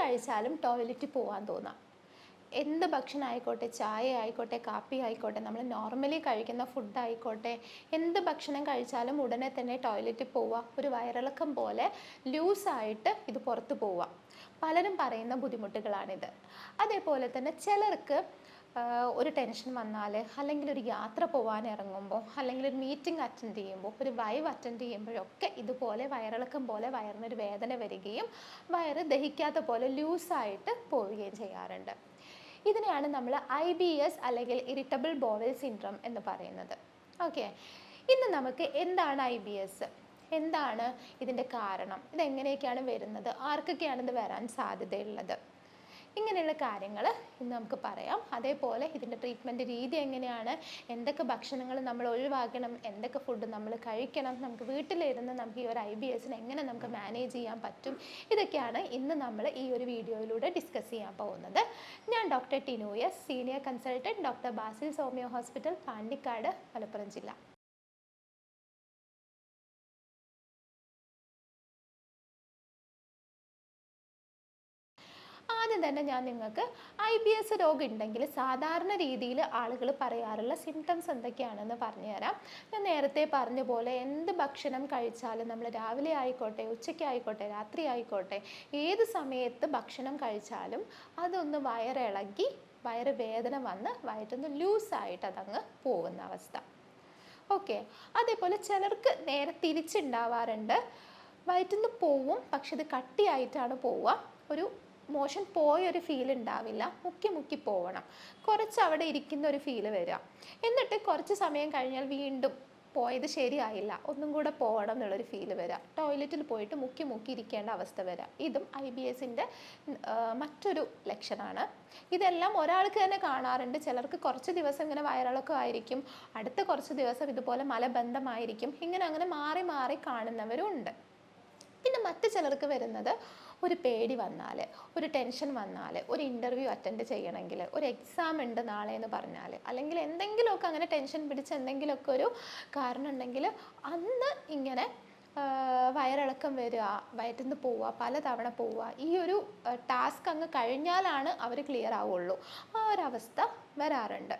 കഴിച്ചാലും ടോയ്ലറ്റിൽ പോകാൻ തോന്നാം. എന്ത് ഭക്ഷണം ആയിക്കോട്ടെ ചായ ആയിക്കോട്ടെ കാപ്പി ആയിക്കോട്ടെ നമ്മൾ നോർമലി കഴിക്കുന്ന ഫുഡ് ആയിക്കോട്ടെ എന്ത് ഭക്ഷണം കഴിച്ചാലും ഉടനെ തന്നെ ടോയ്ലറ്റിൽ പോവുക. ഒരു വയറിളക്കം പോലെ ലൂസായിട്ട് ഇത് പുറത്ത് പോവുക. പലരും പറയുന്ന ബുദ്ധിമുട്ടുകളാണിത്. അതേപോലെ തന്നെ ചിലർക്ക് ഒരു ടെൻഷൻ വന്നാൽ അല്ലെങ്കിൽ ഒരു യാത്ര പോകാൻ ഇറങ്ങുമ്പോൾ അല്ലെങ്കിൽ ഒരു മീറ്റിംഗ് അറ്റൻഡ് ചെയ്യുമ്പോൾ ഒരു വൈവ് അറ്റൻഡ് ചെയ്യുമ്പോഴൊക്കെ ഇതുപോലെ വയറിളക്കം പോലെ വയറിനൊരു വേദന വരികയും വയറ് ദഹിക്കാത്ത പോലെ ലൂസായിട്ട് പോവുകയും ചെയ്യാറുണ്ട്. ഇതിനെയാണ് നമ്മൾ ഐ ബി എസ് അല്ലെങ്കിൽ ഇറിറ്റബിൾ ബോവൽ സിൻഡ്രം എന്ന് പറയുന്നത്. ഓക്കെ ഇന്ന് നമുക്ക് എന്താണ് ഐ ബി എസ് എന്താണ് ഇതിന്റെ കാരണം? ഇതെങ്ങനെയൊക്കെയാണ് വരുന്നത്? ആർക്കൊക്കെയാണ് ഇത് വരാൻ സാധ്യതയുള്ളത്? ഇങ്ങനെയുള്ള കാര്യങ്ങൾ ഇന്ന് നമുക്ക് പറയാം. അതേപോലെ ഇതിന്റെ ട്രീറ്റ്മെന്റ് രീതി എങ്ങനെയാണ്? എന്തൊക്കെ ഭക്ഷണങ്ങൾ നമ്മൾ ഒഴിവാക്കണം? എന്തൊക്കെ ഫുഡ് നമ്മൾ കഴിക്കണം? നമുക്ക് വീട്ടിലിരുന്ന് നമുക്ക് ഈ ഒരു ഐ ബി എസിനെ എങ്ങനെ നമുക്ക് മാനേജ് ചെയ്യാൻ പറ്റും? ഇതൊക്കെയാണ് ഇന്ന് നമ്മൾ ഈ ഒരു വീഡിയോയിലൂടെ ഡിസ്കസ് ചെയ്യാൻ പോകുന്നത്. ഞാൻ doctor Tinu S senior consultant doctor Basil സോമിയോ hospital Pandikkad Malappuram ജില്ല. ആദ്യം തന്നെ ഞാൻ നിങ്ങൾക്ക് ഐ ബി എസ് രോഗം ഉണ്ടെങ്കിൽ സാധാരണ രീതിയിൽ ആളുകൾ പറയാറുള്ള സിംറ്റംസ് എന്തൊക്കെയാണെന്ന് പറഞ്ഞുതരാം. ഞാൻ നേരത്തെ പറഞ്ഞ പോലെ എന്ത് ഭക്ഷണം കഴിച്ചാലും നമ്മൾ രാവിലെ ആയിക്കോട്ടെ ഉച്ചയ്ക്ക് ആയിക്കോട്ടെ രാത്രി ആയിക്കോട്ടെ ഏത് സമയത്ത് ഭക്ഷണം കഴിച്ചാലും അതൊന്ന് വയറിളകി വയറ് വേദന വന്ന് വയറ്റൊന്ന് ലൂസായിട്ട് അതങ്ങ് പോകുന്ന അവസ്ഥ. ഓക്കെ. അതേപോലെ ചിലർക്ക് നേരെ തിരിച്ചുണ്ടാവാറുണ്ട്. വയറ്റിൽ നിന്ന് പോവും പക്ഷെ ഇത് കട്ടിയായിട്ടാണ് പോവുക. ഒരു മോഷൻ പോയ ഒരു ഫീൽ ഉണ്ടാവില്ല മുക്കി മുക്കി പോവണം. കുറച്ച് അവിടെ ഇരിക്കുന്ന ഒരു ഫീൽ വരിക എന്നിട്ട് കുറച്ച് സമയം കഴിഞ്ഞാൽ വീണ്ടും പോയത് ശരിയായില്ല. ഒന്നും കൂടെ പോകണം എന്നുള്ളൊരു ഫീൽ വരാം. ടോയ്ലറ്റിൽ പോയിട്ട് മുക്കി മുക്കി ഇരിക്കേണ്ട അവസ്ഥ വരാം. ഇതും ഐ ബി എസിന്റെ മറ്റൊരു ലക്ഷണമാണ് ഇതെല്ലാം ഒരാൾക്ക് തന്നെ കാണാറുണ്ട്. ചിലർക്ക് കുറച്ച് ദിവസം ഇങ്ങനെ വയറിളക്കം ആയിരിക്കും. അടുത്ത കുറച്ച് ദിവസം ഇതുപോലെ മലബന്ധമായിരിക്കും. ഇങ്ങനെ അങ്ങനെ മാറി മാറി കാണുന്നവരും ഉണ്ട് പിന്നെ മറ്റു ചിലർക്ക് വരുന്നത് ഒരു പേടി വന്നാൽ ഒരു ടെൻഷൻ വന്നാൽ ഒരു ഇന്റർവ്യൂ അറ്റൻഡ് ചെയ്യണമെങ്കിൽ ഒരു എക്സാം ഉണ്ട് നാളെ എന്ന് പറഞ്ഞാൽ അല്ലെങ്കിൽ എന്തെങ്കിലുമൊക്കെ അങ്ങനെ ടെൻഷൻ പിടിച്ച് എന്തെങ്കിലുമൊക്കെ ഒരു കാരണം ഉണ്ടെങ്കിൽ അന്ന് ഇങ്ങനെ വയറിളക്കം വരിക വയറ്റിൽ നിന്ന് പോവുക പലതവണ പോവുക ഈ ഒരു ടാസ്ക് അങ്ങ് കഴിഞ്ഞാലാണ് അവർ ക്ലിയർ ആവുള്ളൂ. ആ ഒരവസ്ഥ വരാറുണ്ട്.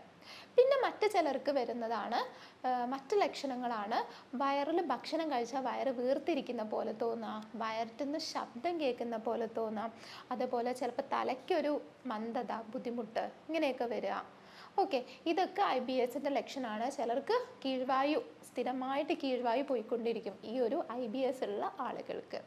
പിന്നെ മറ്റു ചിലർക്ക് വരുന്നതാണ് മറ്റു ലക്ഷണങ്ങളാണ്. വയറിൽ ഭക്ഷണം കഴിച്ചാൽ വയറ് വീർത്തിരിക്കുന്ന പോലെ തോന്നാം വയറ്റിൽ നിന്ന് ശബ്ദം കേൾക്കുന്ന പോലെ തോന്നാം. അതുപോലെ ചിലപ്പോൾ തലയ്ക്കൊരു മന്ദത ബുദ്ധിമുട്ട് ഇങ്ങനെയൊക്കെ വരിക. ഓക്കെ ഇതൊക്കെ ഐ ബി എസിന്റെ ലക്ഷണമാണ്. ചിലർക്ക് കീഴ്വായു സ്ഥിരമായിട്ട് കീഴ്വായു പോയിക്കൊണ്ടിരിക്കും ഈ ഒരു ഐ ബി എസ് ഉള്ള ആളുകൾക്ക്.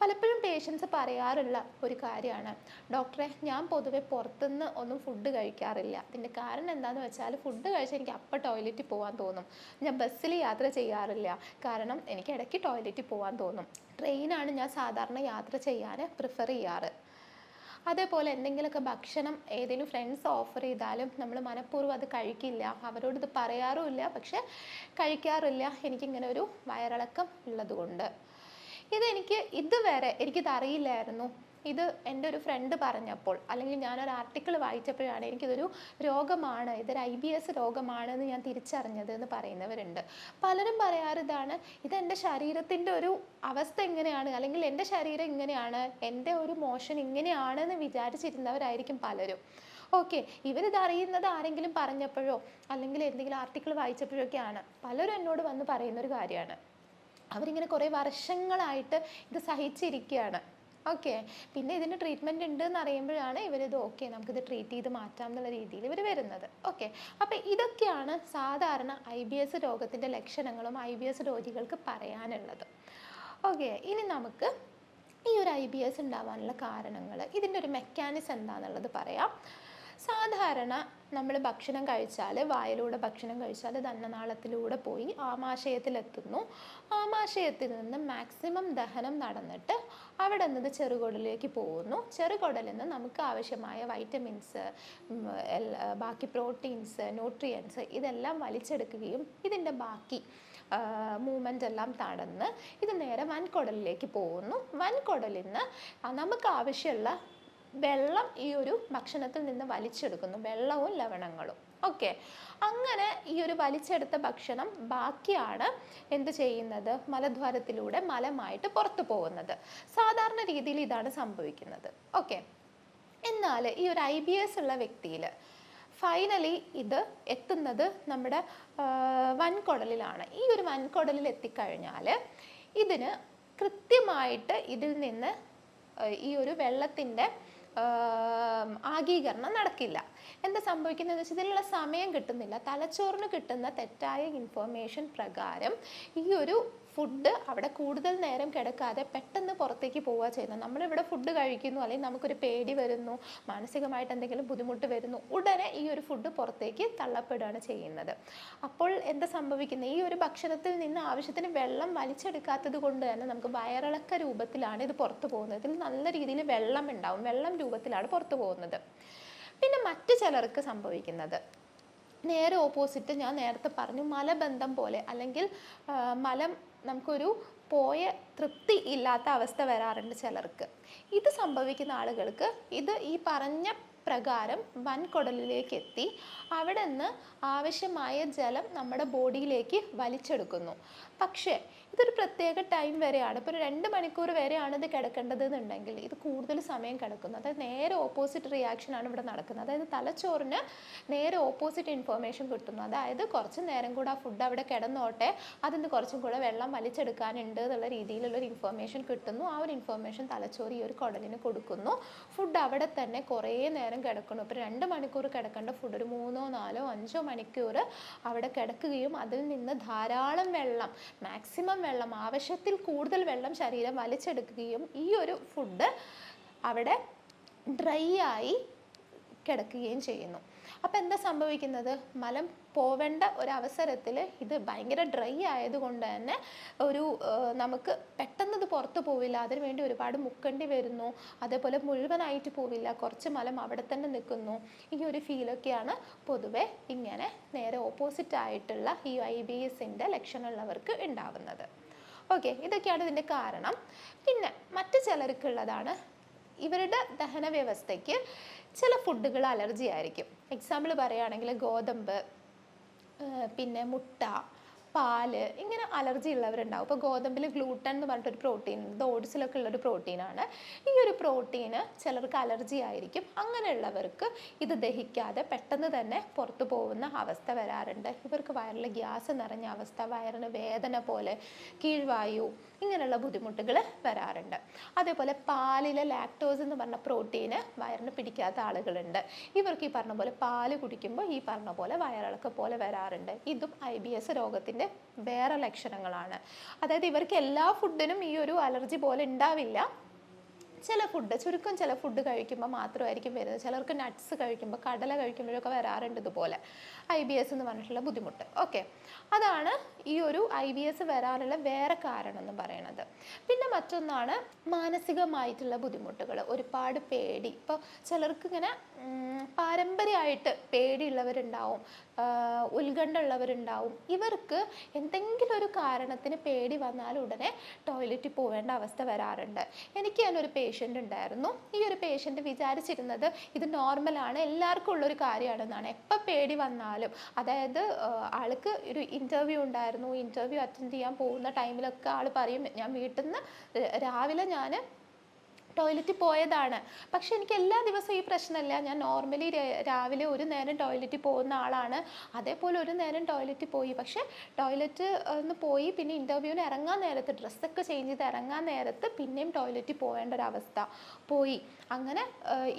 പലപ്പോഴും പേഷ്യൻസ് പറയാറുള്ള ഒരു കാര്യമാണ്. ഡോക്ടറെ ഞാൻ പൊതുവെ പുറത്തുനിന്ന് ഒന്നും ഫുഡ് കഴിക്കാറില്ല. അതിന്റെ കാരണം എന്താണെന്ന് വെച്ചാൽ ഫുഡ് കഴിച്ചാൽ എനിക്ക് അപ്പം ടോയ്ലറ്റിൽ പോകാൻ തോന്നും. ഞാൻ ബസ്സിൽ യാത്ര ചെയ്യാറില്ല. കാരണം എനിക്ക് ഇടയ്ക്ക് ടോയ്ലറ്റിൽ പോകാൻ തോന്നും. ട്രെയിനാണ് ഞാൻ സാധാരണ യാത്ര ചെയ്യാൻ പ്രിഫർ ചെയ്യാറ്. അതേപോലെ എന്തെങ്കിലുമൊക്കെ ഭക്ഷണം ഏതെങ്കിലും ഫ്രണ്ട്സ് ഓഫർ ചെയ്താലും നമ്മൾ മനഃപൂർവം അത് കഴിക്കില്ല. അവരോട് ഇത് പറയാറുമില്ല പക്ഷെ കഴിക്കാറില്ല. എനിക്കിങ്ങനെ ഒരു വയറിളക്കം ഉള്ളതുകൊണ്ട്. ഇതെനിക്ക് ഇതുവരെ എനിക്കിത് അറിയില്ലായിരുന്നു ഇത് എന്റെ ഒരു ഫ്രണ്ട് പറഞ്ഞപ്പോൾ അല്ലെങ്കിൽ ഞാനൊരു ആർട്ടിക്കിൾ വായിച്ചപ്പോഴാണ് എനിക്കിതൊരു രോഗമാണ് ഇതൊരു ഐ ബി എസ് രോഗമാണെന്ന് ഞാൻ തിരിച്ചറിഞ്ഞത് എന്ന് പറയുന്നവരുണ്ട്. പലരും പറയാറ് ഇതാണ് ഇത് എന്റെ ശരീരത്തിന്റെ ഒരു അവസ്ഥ എങ്ങനെയാണ്? അല്ലെങ്കിൽ എന്റെ ശരീരം ഇങ്ങനെയാണ്? എന്റെ ഒരു മോഷൻ ഇങ്ങനെയാണെന്ന് വിചാരിച്ചിരുന്നവരായിരിക്കും പലരും. ഓക്കെ ഇവരിത് അറിയുന്നത് ആരെങ്കിലും പറഞ്ഞപ്പോഴോ അല്ലെങ്കിൽ എന്തെങ്കിലും ആർട്ടിക്കിൾ വായിച്ചപ്പോഴൊക്കെയാണ് പലരും എന്നോട് വന്ന് പറയുന്ന ഒരു കാര്യമാണ്. അവരിങ്ങനെ കുറേ വർഷങ്ങളായിട്ട് ഇത് സഹിച്ചിരിക്കുകയാണ്. ഓക്കെ പിന്നെ ഇതിന് ട്രീറ്റ്മെന്റ് ഉണ്ട് എന്ന് അറിയുമ്പോഴാണ് ഇവരിത് ഓക്കെ നമുക്കിത് ട്രീറ്റ് ചെയ്ത് മാറ്റാം എന്നുള്ള രീതിയിൽ ഇവർ വരുന്നത്. ഓക്കെ അപ്പോൾ ഇതൊക്കെയാണ് സാധാരണ ഐ ബി എസ് രോഗത്തിന്റെ ലക്ഷണങ്ങളും ഐ ബി എസ് രോഗികൾക്ക് പറയാനുള്ളത്. ഓക്കെ ഇനി നമുക്ക് ഈ ഒരു ഐ ബി എസ് ഉണ്ടാവാനുള്ള കാരണങ്ങൾ ഇതിന്റെ ഒരു മെക്കാനിസം എന്താണെന്നുള്ളത് പറയാം. സാധാരണ നമ്മൾ ഭക്ഷണം കഴിച്ചാൽ വായിലൂടെ ഭക്ഷണം കഴിച്ചാൽ ദണ്ണനാളത്തിലൂടെ പോയി ആമാശയത്തിലെത്തുന്നു. ആമാശയത്തിൽ നിന്ന് മാക്സിമം ദഹനം നടന്നിട്ട് അവിടെ നിന്ന് ചെറുകുടലിലേക്ക് പോകുന്നു. ചെറുകുടലിൽ നിന്ന് നമുക്ക് ആവശ്യമായ വൈറ്റമിൻസ് ബാക്കി പ്രോട്ടീൻസ് ന്യൂട്രിയൻസ് ഇതെല്ലാം വലിച്ചെടുക്കുകയും ഇതിന്റെ ബാക്കി മൂവ്മെന്റ് എല്ലാം തടന്ന് ഇത് നേരെ വൻകുടലിലേക്ക് പോകുന്നു. വൻകുടലിൽ നിന്ന് നമുക്ക് ആവശ്യമുള്ള വെള്ളം ഈ ഒരു ഭക്ഷണത്തിൽ നിന്ന് വലിച്ചെടുക്കുന്നു വെള്ളവും ലവണങ്ങളും. ഓക്കെ അങ്ങനെ ഈ ഒരു വലിച്ചെടുത്ത ഭക്ഷണം ബാക്കിയാണ് എന്ത് ചെയ്യുന്നത്? മലദ്വാരത്തിലൂടെ മലമായിട്ട് പുറത്തു പോകുന്നത്. സാധാരണ രീതിയിൽ ഇതാണ് സംഭവിക്കുന്നത്. ഓക്കെ എന്നാൽ ഈ ഒരു ഐ ബി എസ് ഉള്ള വ്യക്തിയിൽ ഫൈനലി ഇത് എത്തുന്നത് നമ്മുടെ വൻകുടലിലാണ്. ഈ ഒരു വൻകുടലിൽ എത്തിക്കഴിഞ്ഞാൽ ഇതിന് കൃത്യമായിട്ട് ഇതിൽ നിന്ന് ഈ ഒരു വെള്ളത്തിന്റെ ആഗീകരണം നടക്കില്ല. എന്താ സംഭവിക്കുന്നത് വെച്ചാൽ ഇതിനുള്ള സമയം കിട്ടുന്നില്ല. തലച്ചോറിന് കിട്ടുന്ന തെറ്റായ ഇൻഫർമേഷൻ പ്രകാരം ഈ ഒരു ഫുഡ് അവിടെ കൂടുതൽ നേരം കിടക്കാതെ പെട്ടെന്ന് പുറത്തേക്ക് പോവുക ചെയ്യുന്നത് നമ്മളിവിടെ ഫുഡ് കഴിക്കുന്നു അല്ലെങ്കിൽ നമുക്കൊരു പേടി വരുന്നു മാനസികമായിട്ട് എന്തെങ്കിലും ബുദ്ധിമുട്ട് വരുന്നു ഉടനെ ഈ ഒരു ഫുഡ് പുറത്തേക്ക് തള്ളപ്പെടുകയാണ് ചെയ്യുന്നത്. അപ്പോൾ എന്താ സംഭവിക്കുന്നത്? ഈ ഒരു ഭക്ഷണത്തിൽ നിന്ന് ആവശ്യത്തിന് വെള്ളം വലിച്ചെടുക്കാത്തത് കൊണ്ട് തന്നെ നമുക്ക് വയറിളക്ക രൂപത്തിലാണ് ഇത് പുറത്തു പോകുന്നത്. ഇതിൽ നല്ല രീതിയിൽ വെള്ളം ഉണ്ടാവും. വെള്ളം രൂപത്തിലാണ് പുറത്തു പോകുന്നത്. പിന്നെ മറ്റു ചിലർക്ക് സംഭവിക്കുന്നത്. നേരെ ഓപ്പോസിറ്റ് ഞാൻ നേരത്തെ പറഞ്ഞു മലബന്ധം പോലെ അല്ലെങ്കിൽ മലം നമുക്കൊരു പോയ തൃപ്തി ഇല്ലാത്ത അവസ്ഥ വരാറുണ്ട് ചിലർക്ക്. ഇത് സംഭവിക്കുന്ന ആളുകൾക്ക് ഇത് ഈ പറഞ്ഞ പ്രകാരം വൻകുടലിലേക്ക് എത്തി അവിടെ നിന്ന് ആവശ്യമായ ജലം നമ്മുടെ ബോഡിയിലേക്ക് വലിച്ചെടുക്കുന്നു. പക്ഷേ ഇതൊരു പ്രത്യേക ടൈം വരെയാണ്. ഇപ്പോൾ ഒരു രണ്ട് മണിക്കൂർ വരെയാണ് ഇത് കിടക്കേണ്ടത് എന്നുണ്ടെങ്കിൽ ഇത് കൂടുതൽ സമയം കിടക്കുന്നു. അതായത് നേരെ ഓപ്പോസിറ്റ് റിയാക്ഷൻ ആണ് ഇവിടെ നടക്കുന്നത്. അതായത് തലച്ചോറിന് നേരെ ഓപ്പോസിറ്റ് ഇൻഫർമേഷൻ കിട്ടുന്നു. അതായത് കുറച്ച് നേരം കൂടെ ആ ഫുഡ് അവിടെ കിടന്നോട്ടെ അതിന് കുറച്ചും കൂടെ വെള്ളം വലിച്ചെടുക്കാനുണ്ട് എന്നുള്ള രീതിയിലുള്ള ഒരു ഇൻഫർമേഷൻ കിട്ടുന്നു. ആ ഒരു ഇൻഫർമേഷൻ തലച്ചോറ് ഈ ഒരു കുടലിന് കൊടുക്കുന്നു. ഫുഡ് അവിടെ തന്നെ കുറേ നേരം കിടക്കുന്നു. ഇപ്പോൾ രണ്ട് മണിക്കൂർ കിടക്കേണ്ട ഫുഡ് ഒരു മൂന്നോ നാലോ അഞ്ചോ മണിക്കൂർ അവിടെ കിടക്കുകയും അതിൽ നിന്ന് ധാരാളം വെള്ളം മാക്സിമം വെള്ളം ആവശ്യത്തിൽ കൂടുതൽ വെള്ളം ശരീരം വലിച്ചെടുക്കുകയും ഈ ഒരു ഫുഡ് അവിടെ ഡ്രൈ ആയി കിടക്കുകയും ചെയ്യുന്നു. അപ്പോൾ എന്താ സംഭവിക്കുന്നത്? മലം പോവേണ്ട ഒരു അവസരത്തിൽ ഇത് ഭയങ്കര ഡ്രൈ ആയതുകൊണ്ട് തന്നെ ഒരു നമുക്ക് പെട്ടെന്ന് ഇത് പുറത്ത് പോവില്ല. അതിന് വേണ്ടി ഒരുപാട് മുക്കേണ്ടി വരുന്നു. അതേപോലെ മുഴുവനായിട്ട് പോവില്ല. കുറച്ച് മലം അവിടെ തന്നെ നിൽക്കുന്നു. ഈ ഒരു ഫീലൊക്കെയാണ് പൊതുവെ ഇങ്ങനെ നേരെ ഓപ്പോസിറ്റ് ആയിട്ടുള്ള ഈ ഐ ബി എസിന്റെ ലക്ഷണമുള്ളവർക്ക് ഉണ്ടാവുന്നത്. ഓക്കെ ഇതൊക്കെയാണ് ഇതിന്റെ കാരണം. പിന്നെ മറ്റു ചിലർക്കുള്ളതാണ്. ഇവരുടെ ദഹന വ്യവസ്ഥയ്ക്ക് ചില ഫുഡുകൾ അലർജി ആയിരിക്കും. എക്സാമ്പിൾ പറയുകയാണെങ്കിൽ ഗോതമ്പ് പിന്നെ മുട്ട പാൽ ഇങ്ങനെ അലർജി ഉള്ളവരുണ്ടാവും. ഇപ്പോൾ ഗോതമ്പിൽ ഗ്ലൂട്ടൻ എന്ന് പറഞ്ഞിട്ടൊരു പ്രോട്ടീൻ ഇത് ഓട്സിലൊക്കെ ഉള്ളൊരു പ്രോട്ടീനാണ് ഈ ഒരു പ്രോട്ടീന് ചിലർക്ക് അലർജി ആയിരിക്കും. അങ്ങനെയുള്ളവർക്ക് ഇത് ദഹിക്കാതെ പെട്ടെന്ന് തന്നെ പുറത്തു പോകുന്ന അവസ്ഥ വരാറുണ്ട്. ഇവർക്ക് വയറിൽ ഗ്യാസ് നിറഞ്ഞ അവസ്ഥ വയറിന് വേദന പോലെ കീഴ്വായു ഇങ്ങനെയുള്ള ബുദ്ധിമുട്ടുകൾ വരാറുണ്ട്. അതേപോലെ പാലിലെ ലാക്ടോസ് എന്ന് പറഞ്ഞ പ്രോട്ടീന് വയറിന് പിടിക്കാത്ത ആളുകളുണ്ട്. ഇവർക്ക് ഈ പറഞ്ഞ പോലെ പാൽ കുടിക്കുമ്പോൾ ഈ പറഞ്ഞ പോലെ വയറിളക്കം പോലെ വരാറുണ്ട്. ഇതും ഐ ബി എസ് രോഗത്തിന്റെ വേറെ ലക്ഷണങ്ങളാണ്. അതായത് ഇവർക്ക് എല്ലാ ഫുഡിനും ഈ ഒരു അലർജി പോലെ ഉണ്ടാവില്ല. ചില ഫുഡ് ചുരുക്കം ചില ഫുഡ് കഴിക്കുമ്പോൾ മാത്രമായിരിക്കും വരുന്നത്. ചിലർക്ക് നട്ട്സ് കഴിക്കുമ്പോൾ കടല കഴിക്കുമ്പോഴൊക്കെ വരാറുണ്ട് ഇതുപോലെ. ഐ ബി എസ് എന്ന് പറഞ്ഞിട്ടുള്ള ബുദ്ധിമുട്ട്. ഓക്കെ അതാണ് ഈ ഒരു ഐ ബി എസ് വരാനുള്ള വേറെ കാരണം എന്ന് പറയുന്നത്. പിന്നെ മറ്റൊന്നാണ് മാനസികമായിട്ടുള്ള ബുദ്ധിമുട്ടുകൾ. ഒരുപാട് പേടി. ഇപ്പോൾ ചിലർക്ക് ഇങ്ങനെ പാരമ്പര്യമായിട്ട് പേടിയുള്ളവരുണ്ടാവും ഉത്കണ്ഠ ഉള്ളവരുണ്ടാവും ഇവർക്ക് എന്തെങ്കിലും ഒരു കാരണത്തിന് പേടി വന്നാൽ ഉടനെ ടോയ്ലറ്റിൽ പോവേണ്ട അവസ്ഥ വരാറുണ്ട്. എനിക്ക് ഞാനൊരു ഒരു പേഷ്യന്റ് ഉണ്ടായിരുന്നു. ഈ ഒരു പേഷ്യന്റ് വിചാരിച്ചിരുന്നത് ഇത് നോർമലാണ് എല്ലാവർക്കും ഉള്ളൊരു കാര്യമാണെന്നാണ്. എപ്പോൾ പേടി വന്നാലും അതായത് ആൾക്ക് ഒരു ഇന്റർവ്യൂ ഉണ്ടായിരുന്നു. ഇന്റർവ്യൂ അറ്റൻഡ് ചെയ്യാൻ പോകുന്ന ടൈമിലൊക്കെ ആൾ പറയും ഞാൻ വീട്ടിൽ നിന്ന് രാവിലെ ഞാൻ ടോയ്ലറ്റിൽ പോയതാണ്. പക്ഷെ എനിക്ക് എല്ലാ ദിവസവും ഈ പ്രശ്നമില്ല. ഞാൻ നോർമലി രാവിലെ ഒരു നേരം ടോയ്ലറ്റിൽ പോകുന്ന ആളാണ്. അതേപോലെ ഒരു നേരം ടോയ്ലറ്റിൽ പോയി. പക്ഷേ ടോയ്ലറ്റ് ഒന്ന് പോയി. പിന്നെ ഇന്റർവ്യൂവിന് ഇറങ്ങാൻ നേരത്ത് ഡ്രസ്സൊക്കെ ചേഞ്ച് ചെയ്ത് ഇറങ്ങാൻ നേരത്ത് പിന്നെയും ടോയ്ലറ്റിൽ പോകേണ്ട ഒരവസ്ഥ പോയി. അങ്ങനെ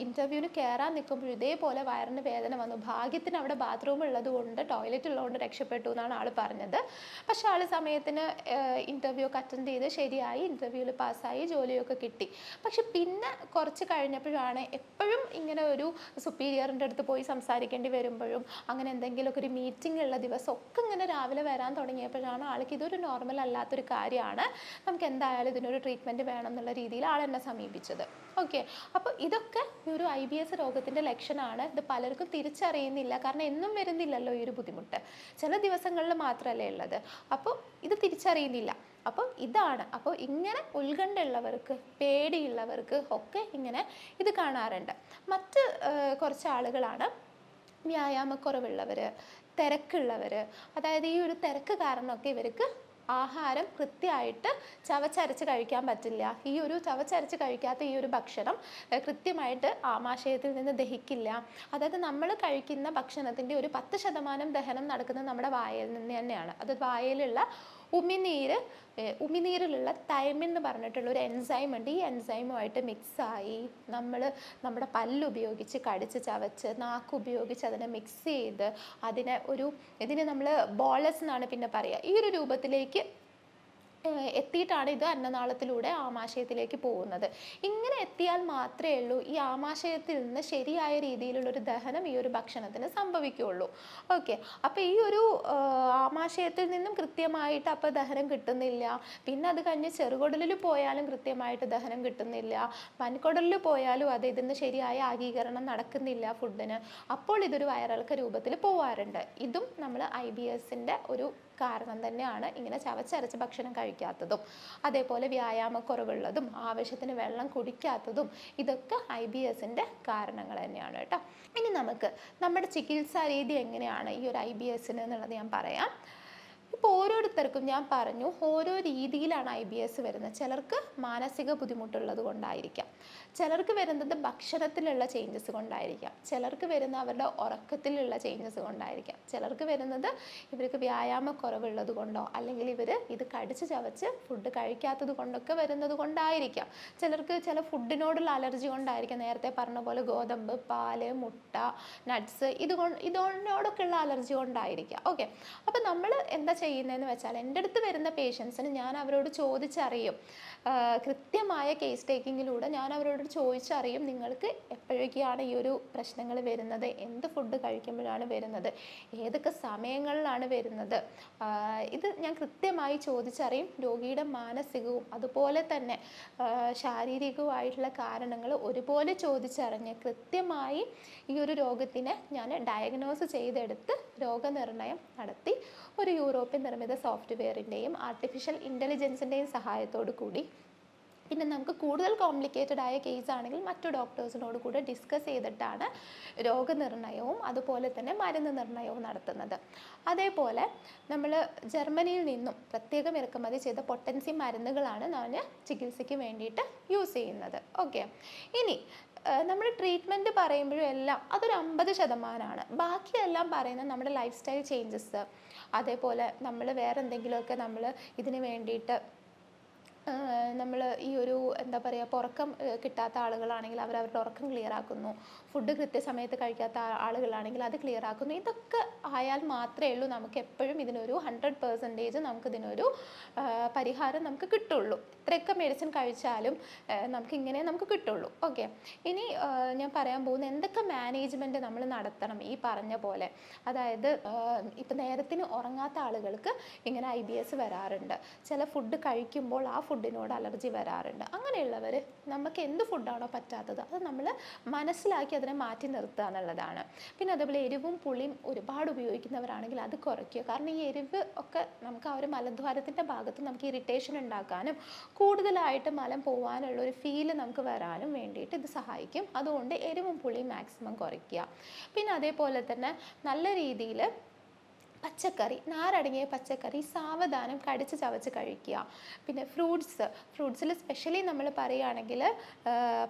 ഇന്റർവ്യൂവിന് കയറാൻ നിൽക്കുമ്പോൾ ഇതേപോലെ വയറിന് വേദന വന്നു. ഭാഗ്യത്തിന് അവിടെ ബാത്റൂം ഉള്ളത് കൊണ്ട് ടോയ്ലറ്റ് ഉള്ളതുകൊണ്ട് രക്ഷപ്പെട്ടു എന്നാണ് ആൾ പറഞ്ഞത്. പക്ഷെ ആൾ സമയത്തിന് ഇന്റർവ്യൂ ഒക്കെ അറ്റൻഡ് ചെയ്ത് ശരിയായി. ഇന്റർവ്യൂവിൽ പാസ്സായി ജോലിയൊക്കെ കിട്ടി. പക്ഷെ പിന്നെ കുറച്ച് കഴിഞ്ഞപ്പോഴാണ് എപ്പോഴും ഇങ്ങനെ ഒരു സുപ്പീരിയറിന്റെ അടുത്ത് പോയി സംസാരിക്കേണ്ടി വരുമ്പോഴും അങ്ങനെ എന്തെങ്കിലുമൊക്കെ ഒരു മീറ്റിംഗ് ഉള്ള ദിവസം ഒക്കെ ഇങ്ങനെ രാവിലെ വരാൻ തുടങ്ങിയപ്പോഴാണ് ആൾക്ക് ഇതൊരു നോർമൽ അല്ലാത്തൊരു കാര്യമാണ്. നമുക്ക് എന്തായാലും ഇതിനൊരു ട്രീറ്റ്മെന്റ് വേണം എന്നുള്ള രീതിയിൽ ആൾ എന്നെ സമീപിച്ചത്. ഓക്കെ അപ്പോൾ ഇതൊക്കെ ഒരു ഐ ബി എസ് രോഗത്തിന്റെ ലക്ഷണമാണ്. ഇത് പലർക്കും തിരിച്ചറിയുന്നില്ല. കാരണം എന്നും വരുന്നില്ലല്ലോ ഈ ഒരു ബുദ്ധിമുട്ട്. ചില ദിവസങ്ങളിൽ മാത്രമല്ലേ ഉള്ളത്. അപ്പോൾ ഇത് തിരിച്ചറിയുന്നില്ല. അപ്പോൾ ഇതാണ്. അപ്പോൾ ഇങ്ങനെ ഉത്കണ്ഠയുള്ളവർക്ക് പേടിയുള്ളവർക്ക് ഒക്കെ ഇങ്ങനെ ഇത് കാണാറുണ്ട്. മറ്റ് കുറച്ച് ആളുകളാണ് വ്യായാമക്കുറവുള്ളവർ തിരക്കുള്ളവർ അതായത് ഈ ഒരു തിരക്ക് കാരണമൊക്കെ ഇവർക്ക് ആഹാരം കൃത്യമായിട്ട് ചവച്ചരച്ച് കഴിക്കാൻ പറ്റില്ല. ഈ ഒരു ചവച്ചരച്ച് കഴിക്കാത്ത ഈ ഒരു ഭക്ഷണം കൃത്യമായിട്ട് ആമാശയത്തിൽ നിന്ന് ദഹിക്കില്ല. അതായത് നമ്മൾ കഴിക്കുന്ന ഭക്ഷണത്തിന്റെ ഒരു പത്ത് ശതമാനം ദഹനം നടക്കുന്നത് നമ്മുടെ വായയിൽ നിന്ന് തന്നെയാണ്. അത് വായയിലുള്ള ഉമിനീര് ഉമിനീരിലുള്ള തൈമിൻ എന്ന് പറഞ്ഞിട്ടുള്ള ഒരു എൻസൈം ഉണ്ട്. ഈ എൻസൈമുമായിട്ട് മിക്സായി നമ്മൾ നമ്മുടെ പല്ലുപയോഗിച്ച് കടിച്ച് ചവച്ച് നാക്ക് ഉപയോഗിച്ച് അതിനെ മിക്സ് ചെയ്ത് അതിനെ ഒരു ഇതിനെ നമ്മൾ ബോളസ് എന്നാണ് പിന്നെ പറയുക ഈ ഒരു രൂപത്തിലേക്ക് എത്തിയിട്ടാണ് ഇത് അന്നനാളത്തിലൂടെ ആമാശയത്തിലേക്ക് പോകുന്നത്. ഇങ്ങനെ എത്തിയാൽ മാത്രമേ ഉള്ളൂ ഈ ആമാശയത്തിൽ നിന്ന് ശരിയായ രീതിയിലുള്ള ഒരു ദഹനം ഈ ഒരു ഭക്ഷണത്തിന് സംഭവിക്കുകയുള്ളൂ. ഓക്കെ. അപ്പോൾ ഈ ഒരു ആമാശയത്തിൽ നിന്നും കൃത്യമായിട്ട് അപ്പോൾ ദഹനം കിട്ടുന്നില്ല. പിന്നെ അത് കഴിഞ്ഞ് ചെറുകുടലിൽ പോയാലും കൃത്യമായിട്ട് ദഹനം കിട്ടുന്നില്ല. വൻകുടലിൽ പോയാലും അത് ഇതിന് ശരിയായ ആഗീകരണം നടക്കുന്നില്ല ഫുഡിന് അപ്പോൾ ഇതൊരു വയറിളക്ക രൂപത്തിൽ പോവാറുണ്ട്. ഇതും നമ്മൾ ഐ ബി എസിന്റെ ഒരു കാരണം തന്നെയാണ് ഇങ്ങനെ ചവച്ചരച്ച് ഭക്ഷണം കഴിക്കാത്തതും. അതേപോലെ വ്യായാമക്കുറവുള്ളതും ആവശ്യത്തിന് വെള്ളം കുടിക്കാത്തതും ഇതൊക്കെ ഐ ബി എസിന്റെ കാരണങ്ങൾ തന്നെയാണ് കേട്ടോ. ഇനി നമുക്ക് നമ്മുടെ ചികിത്സാ രീതി എങ്ങനെയാണ്? ഈ ഒരു ഐ ബി എസിന് എന്നുള്ളത് ഞാൻ പറയാം. ഇപ്പോൾ ഓരോരുത്തർക്കും ഞാൻ പറഞ്ഞു ഓരോ രീതിയിലാണ് ഐ ബി എസ് വരുന്നത്. ചിലർക്ക് മാനസിക ബുദ്ധിമുട്ടുള്ളത് കൊണ്ടായിരിക്കാം. ചിലർക്ക് വരുന്നത് ഭക്ഷണത്തിലുള്ള ചേഞ്ചസ് കൊണ്ടായിരിക്കാം. ചിലർക്ക് വരുന്ന അവരുടെ ഉറക്കത്തിലുള്ള ചേഞ്ചസ് കൊണ്ടായിരിക്കാം. ചിലർക്ക് വരുന്നത് ഇവർക്ക് വ്യായാമക്കുറവുള്ളത് കൊണ്ടോ അല്ലെങ്കിൽ ഇവർ ഇത് കടിച്ച് ചവച്ച് ഫുഡ് കഴിക്കാത്തത് കൊണ്ടൊക്കെ വരുന്നത് കൊണ്ടായിരിക്കാം. ചിലർക്ക് ചില ഫുഡിനോടുള്ള അലർജി കൊണ്ടായിരിക്കാം. നേരത്തെ പറഞ്ഞ പോലെ ഗോതമ്പ് പാൽ മുട്ട നട്ട്സ് ഇത് കൊണ്ട് അലർജി കൊണ്ടായിരിക്കാം. ഓക്കെ അപ്പം നമ്മൾ എന്താ ചെയ്യുന്നതെന്ന് വെച്ചാൽ എന്റെ അടുത്ത് വരുന്ന പേഷ്യൻസിന് ഞാൻ അവരോട് ചോദിച്ചറിയും. കൃത്യമായ കേസ് ടേക്കിങ്ങിലൂടെ ഞാൻ അവരോട് ചോദിച്ചറിയും നിങ്ങൾക്ക് എപ്പോഴൊക്കെയാണ് ഈ ഒരു പ്രശ്നങ്ങൾ വരുന്നത് എന്ത് ഫുഡ് കഴിക്കുമ്പോഴാണ് വരുന്നത് ഏതൊക്കെ സമയങ്ങളിലാണ് വരുന്നത്. ഇത് ഞാൻ കൃത്യമായി ചോദിച്ചറിയും രോഗിയുടെ മാനസികവും അതുപോലെ തന്നെ ശാരീരികവുമായിട്ടുള്ള കാരണങ്ങൾ ഒരുപോലെ ചോദിച്ചറിഞ്ഞ് കൃത്യമായി ഈ ഒരു രോഗത്തിനെ ഞാൻ ഡയഗ്നോസ് ചെയ്തെടുത്ത് രോഗനിർണയം നടത്തി ഒരു യൂറോപ്യൻ നിർമ്മിത സോഫ്റ്റ്വെയറിന്റെയും ആർട്ടിഫിഷ്യൽ ഇന്റലിജൻസിന്റെയും സഹായത്തോടു കൂടി പിന്നെ നമുക്ക് കൂടുതൽ കോംപ്ലിക്കേറ്റഡ് ആയ കേസ് ആണെങ്കിൽ മറ്റു ഡോക്ടേഴ്സിനോട് കൂടെ ഡിസ്കസ് ചെയ്തിട്ടാണ് രോഗനിർണയവും അതുപോലെ തന്നെ മരുന്ന് നിർണയവും നടത്തുന്നത്. അതേപോലെ നമ്മൾ ജർമ്മനിയിൽ നിന്നും പ്രത്യേകം ഇറക്കുമതി ചെയ്ത പൊട്ടൻസി മരുന്നുകളാണ് ഞാൻ ചികിത്സയ്ക്ക് വേണ്ടിയിട്ട് യൂസ് ചെയ്യുന്നത്. ഓക്കെ ഇനി നമ്മൾ ട്രീറ്റ്മെന്റ് പറയുമ്പോഴും എല്ലാം അതൊരു അമ്പത് ശതമാനമാണ് ബാക്കിയെല്ലാം പറയുന്നത് നമ്മുടെ ലൈഫ് സ്റ്റൈൽ ചേഞ്ചസ് അതേപോലെ നമ്മൾ വേറെ എന്തെങ്കിലുമൊക്കെ നമ്മൾ ഇതിന് വേണ്ടിയിട്ട് നമ്മൾ ഈ ഒരു എന്താ പറയുക ഇപ്പോൾ ഉറക്കം കിട്ടാത്ത ആളുകളാണെങ്കിൽ അവർ അവരുടെ ഉറക്കം ക്ലിയർ ആക്കുന്നു. ഫുഡ് കൃത്യസമയത്ത് കഴിക്കാത്ത ആളുകളാണെങ്കിൽ അത് ക്ലിയർ ആക്കുന്നു. ഇതൊക്കെ ആയാൽ മാത്രമേ ഉള്ളൂ നമുക്ക് എപ്പോഴും ഇതിനൊരു ഹൺഡ്രഡ് പെർസെന്റേജ് നമുക്ക് ഇതിനൊരു പരിഹാരം നമുക്ക് കിട്ടുള്ളൂ. ഇത്രയൊക്കെ മെഡിസിൻ കഴിച്ചാലും നമുക്ക് ഇങ്ങനെ നമുക്ക് കിട്ടുള്ളൂ. ഓക്കെ ഇനി ഞാൻ പറയാൻ പോകുന്ന എന്തൊക്കെ മാനേജ്മെന്റ് നമ്മൾ നടത്തണം ഈ പറഞ്ഞ പോലെ. അതായത് ഇപ്പം നേരത്തിന് ഉറങ്ങാത്ത ആളുകൾക്ക് ഇങ്ങനെ ഐ ബി എസ് വരാറുണ്ട്. ചില ഫുഡ് കഴിക്കുമ്പോൾ ആ ഫുഡിനോട് അലർജി വരാറുണ്ട്. അങ്ങനെയുള്ളവർ നമുക്ക് എന്ത് ഫുഡാണോ പറ്റാത്തത് അത് നമ്മൾ മനസ്സിലാക്കി അതിനെ മാറ്റി നിർത്തുക എന്നുള്ളതാണ്. പിന്നെ അതേപോലെ എരിവും പുളിയും ഒരുപാട് ഉപയോഗിക്കുന്നവരാണെങ്കിൽ അത് കുറയ്ക്കുക. കാരണം ഈ എരിവ് ഒക്കെ നമുക്ക് ആ ഒരു മലദ്വാരത്തിന്റെ ഭാഗത്ത് നമുക്ക് ഇറിറ്റേഷൻ ഉണ്ടാക്കാനും കൂടുതലായിട്ട് മലം പോകാനുള്ള ഒരു ഫീൽ നമുക്ക് വരാനും വേണ്ടിയിട്ട് ഇത് സഹായിക്കും. അതുകൊണ്ട് എരിവും പുളിയും മാക്സിമം കുറയ്ക്കുക. പിന്നെ അതേപോലെ തന്നെ നല്ല രീതിയിൽ പച്ചക്കറി നാരടങ്ങിയ പച്ചക്കറി സാവധാനം കടിച്ച് ചവച്ച് കഴിക്കുക. പിന്നെ ഫ്രൂട്ട്സ് ഫ്രൂട്ട്സിൽ സ്പെഷ്യലി നമ്മൾ പറയുകയാണെങ്കിൽ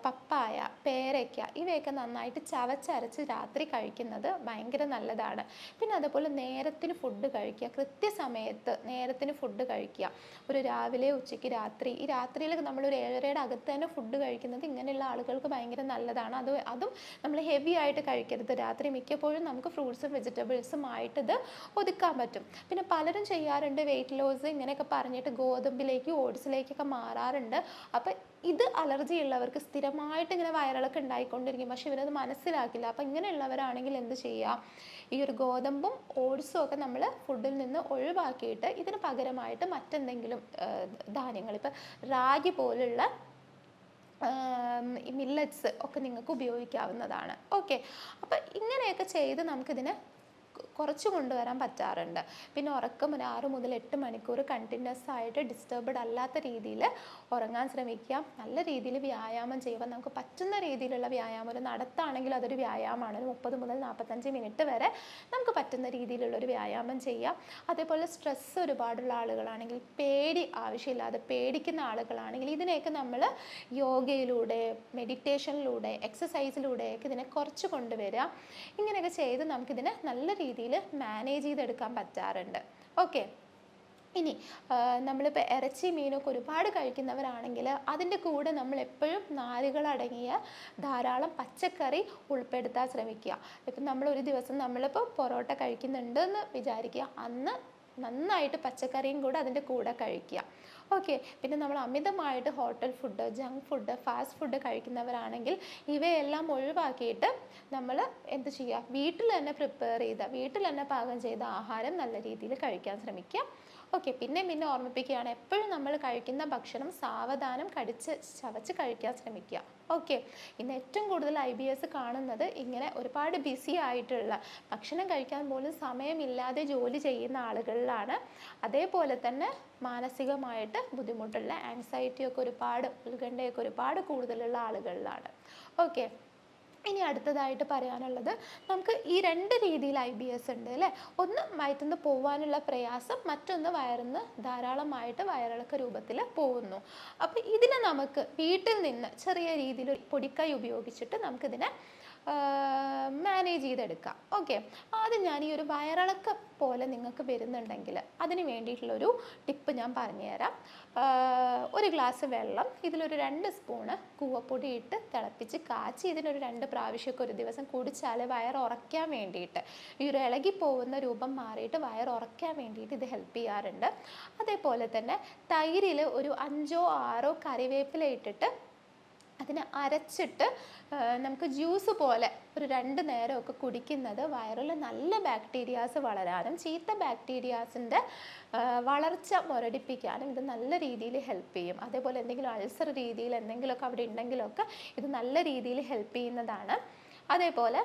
പപ്പായ പേരയ്ക്ക ഇവയൊക്കെ നന്നായിട്ട് ചവച്ചരച്ച് രാത്രി കഴിക്കുന്നത് ഭയങ്കര നല്ലതാണ്. പിന്നെ അതുപോലെ നേരത്തിന് ഫുഡ് കഴിക്കുക കൃത്യസമയത്ത് നേരത്തിന് ഫുഡ് കഴിക്കുക. ഒരു രാവിലെ ഉച്ചയ്ക്ക് രാത്രി. ഈ രാത്രിയിൽ ഒരു ഏഴരയുടെ അകത്ത് തന്നെ ഫുഡ് കഴിക്കുന്നത് ഇങ്ങനെയുള്ള ആളുകൾക്ക് ഭയങ്കര നല്ലതാണ്. അത് അതും നമ്മൾ ഹെവി ആയിട്ട് കഴിക്കരുത്. രാത്രി മിക്കപ്പോഴും നമുക്ക് ഫ്രൂട്ട്സും വെജിറ്റബിൾസും ആയിട്ടത് ഒതുക്കാൻ പറ്റും. പിന്നെ പലരും ചെയ്യാറുണ്ട് വെയിറ്റ് ലോസ് ഇങ്ങനെയൊക്കെ പറഞ്ഞിട്ട് ഗോതമ്പിലേക്ക് ഓട്സിലേക്കൊക്കെ മാറാറുണ്ട്. അപ്പം ഇത് അലർജി ഉള്ളവർക്ക് സ്ഥിരമായിട്ട് ഇങ്ങനെ വയറിളക്കം ഉണ്ടായിക്കൊണ്ടിരിക്കും. പക്ഷെ ഇവരത് മനസ്സിലാക്കില്ല. അപ്പം ഇങ്ങനെയുള്ളവരാണെങ്കിൽ എന്ത് ചെയ്യുക ഈ ഒരു ഗോതമ്പും ഓട്സും ഒക്കെ നമ്മൾ ഫുഡിൽ നിന്ന് ഒഴിവാക്കിയിട്ട് ഇതിന് പകരമായിട്ട് മറ്റെന്തെങ്കിലും ധാന്യങ്ങൾ. ഇപ്പം റാഗി പോലുള്ള മില്ലറ്റ്സ് ഒക്കെ നിങ്ങൾക്ക് ഉപയോഗിക്കാവുന്നതാണ്. ഓക്കെ അപ്പം ഇങ്ങനെയൊക്കെ ചെയ്ത് നമുക്കിതിനെ കുറച്ച് കൊണ്ടുവരാൻ പറ്റാറുണ്ട്. പിന്നെ ഉറക്കം ഒരു ആറ് മുതൽ എട്ട് മണിക്കൂർ കണ്ടിന്യൂസ് ആയിട്ട് ഡിസ്റ്റർബ്ഡ് അല്ലാത്ത രീതിയിൽ ഉറങ്ങാൻ ശ്രമിക്കുക. നല്ല രീതിയിൽ വ്യായാമം ചെയ്യുക. നമുക്ക് പറ്റുന്ന രീതിയിലുള്ള വ്യായാമം ഒരു നടത്താണെങ്കിൽ അതൊരു വ്യായാമമാണ്. ഒരു മുപ്പത് മുതൽ നാൽപ്പത്തഞ്ച് മിനിറ്റ് വരെ നമുക്ക് പറ്റുന്ന രീതിയിലുള്ളൊരു വ്യായാമം ചെയ്യാം അതേപോലെ സ്ട്രെസ്സ് ഒരുപാടുള്ള ആളുകളാണെങ്കിൽ പേടി ആവശ്യമില്ലാതെ പേടിക്കുന്ന ആളുകളാണെങ്കിൽ ഇതിനെയൊക്കെ നമ്മൾ യോഗയിലൂടെ മെഡിറ്റേഷനിലൂടെ എക്സസൈസിലൂടെയൊക്കെ ഇതിനെ കുറച്ച് കൊണ്ടുവരിക. ഇങ്ങനെയൊക്കെ ചെയ്ത് നമുക്കിതിനെ നല്ല രീതിയിൽ മാനേജ് ചെയ്തെടുക്കാൻ പറ്റാറുണ്ട്. ഓക്കെ ഇനി നമ്മളിപ്പോൾ ഇറച്ചി മീനൊക്കെ ഒരുപാട് കഴിക്കുന്നവരാണെങ്കിൽ അതിന്റെ കൂടെ നമ്മൾ എപ്പോഴും നാരുകളടങ്ങിയ ധാരാളം പച്ചക്കറി ഉൾപ്പെടുത്താൻ ശ്രമിക്കുക. ഇപ്പം നമ്മൾ ഒരു ദിവസം നമ്മളിപ്പോൾ പൊറോട്ട കഴിക്കുന്നുണ്ടെന്ന് വിചാരിക്കുക. അന്ന് നന്നായിട്ട് പച്ചക്കറിയും കൂടെ അതിന്റെ കൂടെ കഴിക്കുക. ഓക്കെ. പിന്നെ നമ്മൾ അമിതമായിട്ട് hotel food junk food fast food കഴിക്കുന്നവരാണെങ്കിൽ ഇവയെല്ലാം ഒഴിവാക്കിയിട്ട് നമ്മൾ എന്ത് ചെയ്യുക? വീട്ടിൽ തന്നെ പ്രിപ്പയർ ചെയ്ത വീട്ടിൽ തന്നെ പാകം ചെയ്ത ആഹാരം നല്ല രീതിയിൽ കഴിക്കാൻ ശ്രമിക്കുക. ഓക്കെ പിന്നെ പിന്നെ ഓർമ്മിപ്പിക്കുകയാണ് എപ്പോഴും നമ്മൾ കഴിക്കുന്ന ഭക്ഷണം സാവധാനം കടിച്ച് ചവച്ച് കഴിക്കാൻ ശ്രമിക്കുക. ഓക്കെ ഇന്ന് ഏറ്റവും കൂടുതൽ ഐ ബി എസ് കാണുന്നത് ഇങ്ങനെ ഒരുപാട് ബിസി ആയിട്ടുള്ള ഭക്ഷണം കഴിക്കാൻ പോലും സമയമില്ലാതെ ജോലി ചെയ്യുന്ന ആളുകളിലാണ്. അതേപോലെ തന്നെ മാനസികമായിട്ട് ബുദ്ധിമുട്ടുള്ള ആങ്സൈറ്റി ഒക്കെ ഒരുപാട് ഉത്കണ്ഠയൊക്കെ ഒരുപാട് കൂടുതലുള്ള ആളുകളിലാണ്. ഓക്കെ ഇനി അടുത്തതായിട്ട് പറയാനുള്ളത് നമുക്ക് ഈ രണ്ട് രീതിയിൽ ഐ ബി എസ് ഉണ്ട് അല്ലേ? ഒന്ന് വയറ്റുനിന്ന് പോകാനുള്ള പ്രയാസം മറ്റൊന്ന് വയറുന്ന് ധാരാളമായിട്ട് വയറിളക്ക രൂപത്തിൽ പോകുന്നു. അപ്പോൾ ഇതിനെ നമുക്ക് വീട്ടിൽ നിന്ന് ചെറിയ രീതിയിൽ ഒരു പൊടിക്കൈ ഉപയോഗിച്ചിട്ട് നമുക്കിതിനെ മാനേജ് ചെയ്തെടുക്കാം. ഓക്കെ ആദ്യം ഞാൻ ഈ ഒരു വയറിളക്കം പോലെ നിങ്ങൾക്ക് വരുന്നുണ്ടെങ്കിൽ അതിന് വേണ്ടിയിട്ടുള്ളൊരു ടിപ്പ് ഞാൻ പറഞ്ഞുതരാം. ഒരു ഗ്ലാസ് വെള്ളം ഇതിലൊരു രണ്ട് സ്പൂണ് കൂവപ്പൊടി ഇട്ട് തിളപ്പിച്ച് കാച്ചി ഇതിനൊരു രണ്ട് പ്രാവശ്യമൊക്കെ ഒരു ദിവസം കുടിച്ചാൽ വയർ ഉറക്കാൻ വേണ്ടിയിട്ട്. ഈ ഒരു ഇളകി പോകുന്ന രൂപം മാറിയിട്ട് വയർ ഉറക്കാൻ വേണ്ടിയിട്ട് ഇത് ഹെൽപ്പ് ചെയ്യാറുണ്ട്. അതേപോലെ തന്നെ തൈരിൽ ഒരു അഞ്ചോ ആറോ കറിവേപ്പില ഇട്ടിട്ട് അതിനെ അരച്ചിട്ട് നമുക്ക് ജ്യൂസ് പോലെ ഒരു രണ്ട് നേരമൊക്കെ കുടിക്കുന്നത് വയറിൽ നല്ല ബാക്ടീരിയാസ് വളരാനും ചീത്ത ബാക്ടീരിയാസിന്റെ വളർച്ച മുരടിപ്പിക്കാനും ഇത് നല്ല രീതിയിൽ ഹെൽപ്പ് ചെയ്യും. അതേപോലെ എന്തെങ്കിലും അൾസർ രീതിയിൽ എന്തെങ്കിലുമൊക്കെ അവിടെ ഉണ്ടെങ്കിലൊക്കെ ഇത് നല്ല രീതിയിൽ ഹെൽപ്പ് ചെയ്യുന്നതാണ്. അതേപോലെ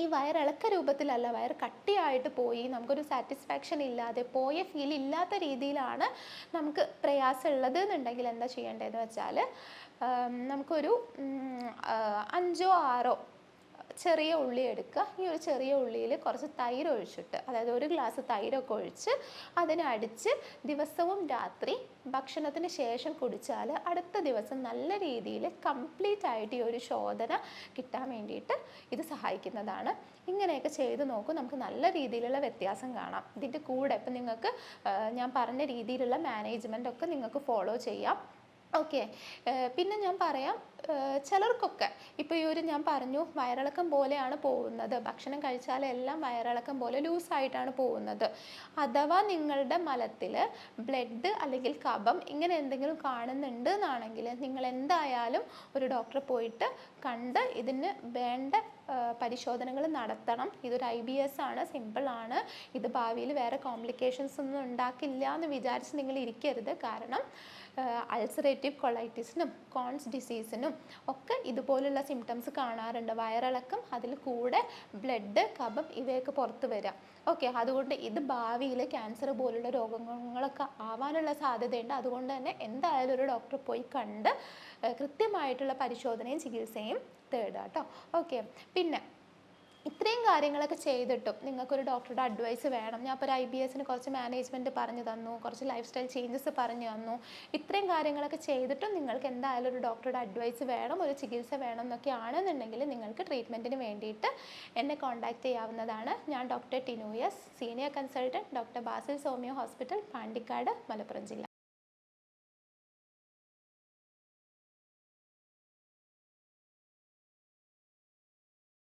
ഈ വയറിളക്ക രൂപത്തിലല്ല വയർ കട്ടിയായിട്ട് പോയി നമുക്കൊരു സാറ്റിസ്ഫാക്ഷൻ ഇല്ലാതെ പോയ ഫീൽ ഇല്ലാത്ത രീതിയിലാണ് നമുക്ക് പ്രയാസമുള്ളത് എന്നുണ്ടെങ്കിൽ എന്താ ചെയ്യേണ്ടതെന്ന് വെച്ചാൽ നമുക്കൊരു അഞ്ചോ ആറോ ചെറിയ ഉള്ളി എടുക്കുക. ഈ ഒരു ചെറിയ ഉള്ളിയിൽ കുറച്ച് തൈര് ഒഴിച്ചിട്ട് അതായത് ഒരു ഗ്ലാസ് തൈരൊക്കെ ഒഴിച്ച് അതിനെ അടിച്ച് ദിവസവും രാത്രി ഭക്ഷണത്തിന് ശേഷം കുടിച്ചാൽ അടുത്ത ദിവസം നല്ല രീതിയിൽ കംപ്ലീറ്റ് ആയിട്ട് ഈ ഒരു ശോധന കിട്ടാൻ വേണ്ടിയിട്ട് ഇത് സഹായിക്കുന്നതാണ്. ഇങ്ങനെയൊക്കെ ചെയ്ത് നോക്കും നമുക്ക് നല്ല രീതിയിലുള്ള വ്യത്യാസം കാണാം. ഇതിന്റെ കൂടെ ഇപ്പം നിങ്ങൾക്ക് ഞാൻ പറഞ്ഞ രീതിയിലുള്ള മാനേജ്മെന്റ് ഒക്കെ നിങ്ങൾക്ക് ഫോളോ ചെയ്യാം. ഓക്കെ പിന്നെ ഞാൻ പറയാം ചിലർക്കൊക്കെ ഇപ്പോൾ ഈ ഒരു ഞാൻ പറഞ്ഞു വയറിളക്കം പോലെയാണ് പോകുന്നത്. ഭക്ഷണം കഴിച്ചാൽ എല്ലാം വയറിളക്കം പോലെ ലൂസായിട്ടാണ് പോകുന്നത്. അഥവാ നിങ്ങളുടെ മലത്തിൽ ബ്ലഡ് അല്ലെങ്കിൽ കഫം ഇങ്ങനെ എന്തെങ്കിലും കാണുന്നുണ്ട് എന്നാണെങ്കിൽ നിങ്ങൾ എന്തായാലും ഒരു ഡോക്ടറെ പോയിട്ട് കണ്ട് ഇതിന് വേണ്ട പരിശോധനകൾ നടത്തണം. ഇതൊരു ഐ ബി എസ് ആണ് സിമ്പിൾ ആണ്. ഇത് ഭാവിയിൽ വേറെ കോംപ്ലിക്കേഷൻസ് ഒന്നും ഉണ്ടാക്കില്ല എന്ന് വിചാരിച്ച് നിങ്ങൾ ഇരിക്കരുത്. കാരണം അൾസറേറ്റീവ് കൊളൈറ്റിസിനും കോൺസ് ഡിസീസിനും ഒക്കെ ഇതുപോലുള്ള സിംറ്റംസ് കാണാറുണ്ട്. വയറിളക്കം അതിൽ കൂടെ ബ്ലഡ് കഫം ഇവയൊക്കെ പുറത്ത് വരാം. ഓക്കെ അതുകൊണ്ട് ഇത് ഭാവിയിൽ ക്യാൻസർ പോലുള്ള രോഗങ്ങളൊക്കെ ആവാനുള്ള സാധ്യതയുണ്ട്. അതുകൊണ്ട് തന്നെ എന്തായാലും ഒരു ഡോക്ടറെ പോയി കണ്ട് കൃത്യമായിട്ടുള്ള പരിശോധനയും ചികിത്സയും തേടുക കേട്ടോ. ഓക്കെ പിന്നെ ഇത്രയും കാര്യങ്ങളൊക്കെ ചെയ്തിട്ടും നിങ്ങൾക്കൊരു ഡോക്ടറുടെ അഡ്വൈസ് വേണം. ഞാൻ ഇപ്പോൾ ഒരു ഐ ബി എസിന് കുറച്ച് മാനേജ്മെന്റ് പറഞ്ഞു തന്നു കുറച്ച് ലൈഫ് സ്റ്റൈൽ ചേഞ്ചസ് പറഞ്ഞു തന്നു. ഇത്രയും കാര്യങ്ങളൊക്കെ ചെയ്തിട്ടും നിങ്ങൾക്ക് എന്തായാലും ഒരു ഡോക്ടറുടെ അഡ്വൈസ് വേണം ഒരു ചികിത്സ വേണം എന്നൊക്കെ ആണെന്നുണ്ടെങ്കിൽ നിങ്ങൾക്ക് ട്രീറ്റ്മെന്റിന് വേണ്ടിയിട്ട് എന്നെ കോൺടാക്റ്റ് ചെയ്യാവുന്നതാണ്. ഞാൻ doctor Tinu S senior consultant doctor Basil സോമിയോ hospital Pandikkad Malappuram ജില്ല.